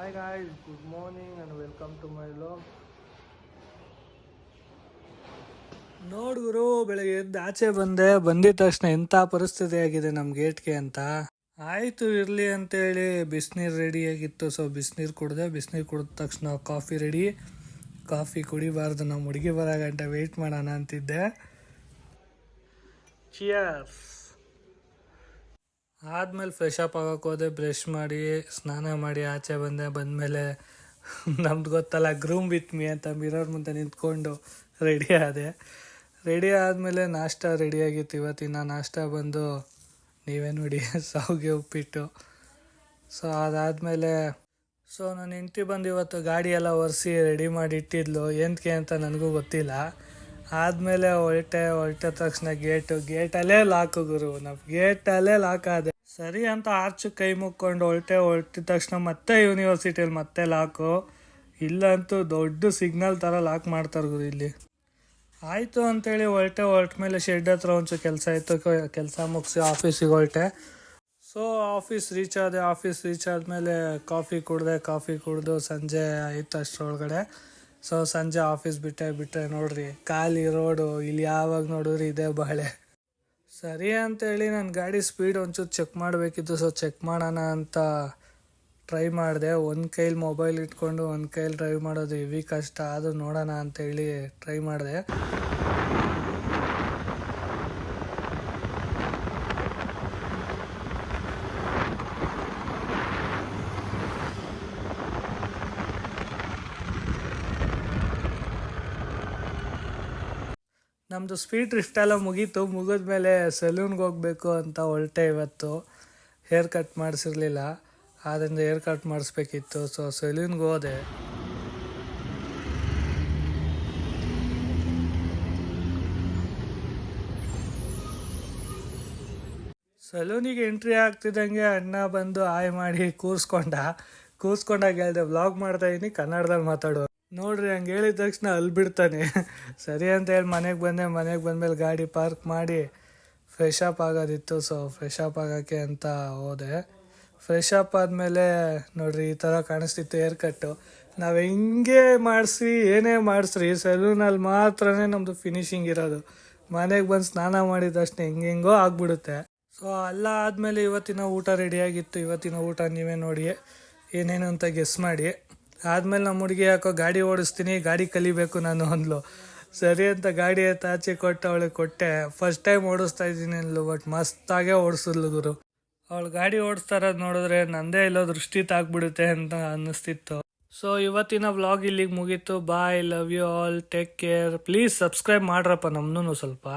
Hi guys good morning and welcome to my vlog. ನೋಡುಗರು ಬೆಳಗ್ಗೆ ಎದ್ದು ಆಚೆ ಬಂದೆ. ಬಂದಿದ ತಕ್ಷಣ ಎಂಥ ಪರಿಸ್ಥಿತಿ ಆಗಿದೆ ನಮ್ಮ ಗೇಟ್ಗೆ ಅಂತ? ಆಯಿತು ಇರಲಿ ಅಂತೇಳಿ. ಬಿಸಿನೀರು ರೆಡಿ ಆಗಿತ್ತು. ಸೊ ಬಿಸಿನೀರು ಕುಡ್ದೆ. ಬಿಸಿನೀರು ಕುಡಿದ ತಕ್ಷಣ ಕಾಫಿ ರೆಡಿ ಕಾಫಿ ಕುಡಿಬಾರ್ದು. ನಮ್ಮ ಹುಡುಗಿ ಬರೋ ಗಂಟೆ ವೆಯ್ಟ್ ಮಾಡೋಣ ಅಂತಿದ್ದೆ. ಚಿಯರ್ಸ್ ಆದ್ಮೇಲೆ ಫ್ರೆಶ್ ಅಪ್ ಆಗೋಕೆ ಹೋದೆ ಬ್ರಷ್ ಮಾಡಿ, ಸ್ನಾನ ಮಾಡಿ, ಆಚೆ ಬಂದೆ, ಬಂದಮೇಲೆ ನಮ್ದು ಗೊತ್ತಲ್ಲ ಗ್ರೂಮ್ ವಿತ್ ಮೀ ಅಂತ ಮಿರರ್ ಮುಂದೆ ನಿಂತ್ಕೊಂಡು ರೆಡಿ ಆದೆ. ರೆಡಿ ಆದಮೇಲೆ ನಾಷ್ಟ ರೆಡಿ ಆಗಿತ್ತು ಇವತ್ತಿನ ನಾಷ್ಟ ಬಂದು ನೀವೇ ನೋಡಿ, ಸಾವಿಗೆ ಉಪ್ಪಿಟ್ಟು. ಸೊ ಅದಾದಮೇಲೆ ಸೊ ನನ್ನ ಹೆಂಡ್ತಿ ಬಂದು ಇವತ್ತು ಗಾಡಿ ಎಲ್ಲ ಒರೆಸಿ ರೆಡಿ ಮಾಡಿ ಇಟ್ಟಿದ್ಲು. ಏನಕ್ಕೆ ಅಂತ ನನಗೂ ಗೊತ್ತಿಲ್ಲ. ಆದಮೇಲೆ ಹೊರಟೆ, ಹೊರಟ ತಕ್ಷಣ ಗೇಟು ಗೇಟಲ್ಲೇ ಲಾಕು ಗುರು. ನಮ್ಮ ಗೇಟಲ್ಲೇ ಲಾಕ್ ಆದೆ. ಸರಿ ಅಂತ ಆರ್ಚ್ ಕೈ ಮುಕ್ಕೊಂಡು ಹೊರಟೆ, ಹೊರಟಿದ ತಕ್ಷಣ ಮತ್ತೆ ಯೂನಿವರ್ಸಿಟಿಯಲ್ಲಿ ಮತ್ತೆ ಲಾಕು ಇಲ್ಲಂತೂ ದೊಡ್ಡ ಸಿಗ್ನಲ್ ಥರ ಲಾಕ್ ಮಾಡ್ತಾರೆ ಗುರು ಇಲ್ಲಿ. ಆಯಿತು ಅಂತೇಳಿ ಹೊರಟೆ, ಹೊರಟ ಮೇಲೆ ಶೆಡ್ ಹತ್ರ ಒಂಚೂರು ಕೆಲಸ ಇತ್ತು, ಕೆಲಸ ಮುಗಿಸಿ ಆಫೀಸಿಗೆ ಹೊರಟೆ. ಸೊ ಆಫೀಸ್ ರೀಚ್ ಆದೆ ಆಫೀಸ್ ರೀಚ್ ಆದಮೇಲೆ ಕಾಫಿ ಕುಡ್ದೆ ಕಾಫಿ ಕುಡಿದು ಸಂಜೆ ಆಯಿತು ಅಷ್ಟರೊಳಗಡೆ ಸೊ ಸಂಜೆ ಆಫೀಸ್ ಬಿಟ್ಟೆ ಬಿಟ್ಟೆ ನೋಡ್ರಿ. ಖಾಲಿ ರೋಡು ಇಲ್ಲಿ ಯಾವಾಗ ನೋಡಿದ್ರಿ ಇದೇ ಬಾಳೆ ಸರಿ ಅಂತೇಳಿ ನನ್ನ ಗಾಡಿ ಸ್ಪೀಡ್ ಒಂಚೂರು ಚೆಕ್ ಮಾಡಬೇಕಿತ್ತು ಸೊ ಚೆಕ್ ಮಾಡೋಣ ಅಂತ ಟ್ರೈ ಮಾಡಿದೆ. ಒಂದು ಕೈಲಿ ಮೊಬೈಲ್ ಇಟ್ಕೊಂಡು, ಒಂದು ಕೈಲಿ ಡ್ರೈವ್ ಮಾಡೋದು ಹೆವಿ ಕಷ್ಟ. ಆದರೂ ನೋಡೋಣ ಅಂತೇಳಿ ಟ್ರೈ ಮಾಡಿದೆ. ನಮ್ಮದು ಸ್ಪೀಡ್ ಎಲ್ಲ ಮುಗೀತು. ಮುಗಿದ್ಮೇಲೆ ಸಲೂನ್ಗೆ ಹೋಗಬೇಕು ಅಂತ ಹೊರಟೆ ಇವತ್ತು. ಹೇರ್ ಕಟ್ ಮಾಡಿಸಿರ್ಲಿಲ್ಲ. ಆದ್ದರಿಂದ ಹೇರ್ ಕಟ್ ಮಾಡಿಸ್ಬೇಕಿತ್ತು. ಸೊ ಸಲೂನ್ಗೆ ಹೋದೆ. ಸಲೂನಿಗೆ ಎಂಟ್ರಿ ಆಗ್ತಿದ್ದಂಗೆ ಅಣ್ಣ ಬಂದು ಆಯ್ ಮಾಡಿ ಕೂರಿಸ್ಕೊಂಡ. ಕೂರಿಸ್ಕೊಂಡಾಗ ಹೇಳ್ದೆ ಮಾಡ್ತಾ ಇದ್ದೀನಿ ಕನ್ನಡದಲ್ಲಿ ಮಾತಾಡೋ. ನೋಡ್ರಿ, ಹಂಗೆ ಹೇಳಿದ ತಕ್ಷಣ ಅಲ್ಲಿ ಬಿಡ್ತಾನೆ. ಸರಿ ಅಂತ ಹೇಳಿ ಮನೆಗೆ ಬಂದೆ, ಮನೆಗೆ ಬಂದಮೇಲೆ ಗಾಡಿ ಪಾರ್ಕ್ ಮಾಡಿ ಫ್ರೆಶ್ ಅಪ್ ಆಗೋದಿತ್ತು. ಸೊ ಫ್ರೆಶ್ ಅಪ್ ಆಗೋಕ್ಕೆ ಅಂತ ಹೋದೆ. ಫ್ರೆಶ್ ಅಪ್ ಆದಮೇಲೆ ನೋಡ್ರಿ, ಈ ಥರ ಕಾಣಿಸ್ತಿತ್ತು ಏರ್ ಕಟ್ಟು ನಾವು ಹೆಂಗೆ ಮಾಡಿಸಿ, ಏನೇ ಮಾಡಿಸ್ರಿ ಸೆಲೂನಲ್ಲಿ ಮಾತ್ರನೇ ನಮ್ಮದು ಫಿನಿಶಿಂಗ್ ಇರೋದು. ಮನೆಗೆ ಬಂದು ಸ್ನಾನ ಮಾಡಿದ ತಕ್ಷಣ ಹೆಂಗೆಂಗೋ ಆಗಿಬಿಡುತ್ತೆ. ಸೊ ಅಲ್ಲ ಆದಮೇಲೆ ಇವತ್ತಿನ ಊಟ ರೆಡಿಯಾಗಿತ್ತು ಇವತ್ತಿನ ಊಟ ನೀವೇ ನೋಡಿ, ಏನೇನು ಅಂತ ಗೆಸ್ ಮಾಡಿ. ಆದಮೇಲೆ ನಮ್ಮ ಹುಡುಗಿ ಯಾಕೋ ಗಾಡಿ ಓಡಿಸ್ತೀನಿ, ಗಾಡಿ ಕಲಿಬೇಕು ನಾನು ಅಂದ್ಲು. ಸರಿ ಅಂತ ಗಾಡಿ ಆಚೆ ಕೊಟ್ಟು ಅವಳಿಗೆ ಕೊಟ್ಟೆ. ಫಸ್ಟ್ ಟೈಮ್ ಓಡಿಸ್ತಾ ಇದ್ದೀನಿ ಅಂದ್ಲು ಬಟ್ ಮಸ್ತಾಗೆ ಓಡಿಸಿದ್ಲು ಗುರು. ಅವಳು ಗಾಡಿ ಓಡಿಸ್ತಾ ಇರೋದು ನೋಡಿದ್ರೆ ನಂದೇ ಇಲ್ಲೋ ದೃಷ್ಟಿ ತಾಕ್ಬಿಡುತ್ತೆ ಅಂತ ಅನ್ನಿಸ್ತಿತ್ತು. ಸೊ ಇವತ್ತಿನ ವ್ಲಾಗ್ ಇಲ್ಲಿಗೆ ಮುಗೀತು. Bye love you all take care please subscribe ಮಾಡ್ರಪ್ಪ ನಮ್ಮನ್ನು ಸ್ವಲ್ಪ.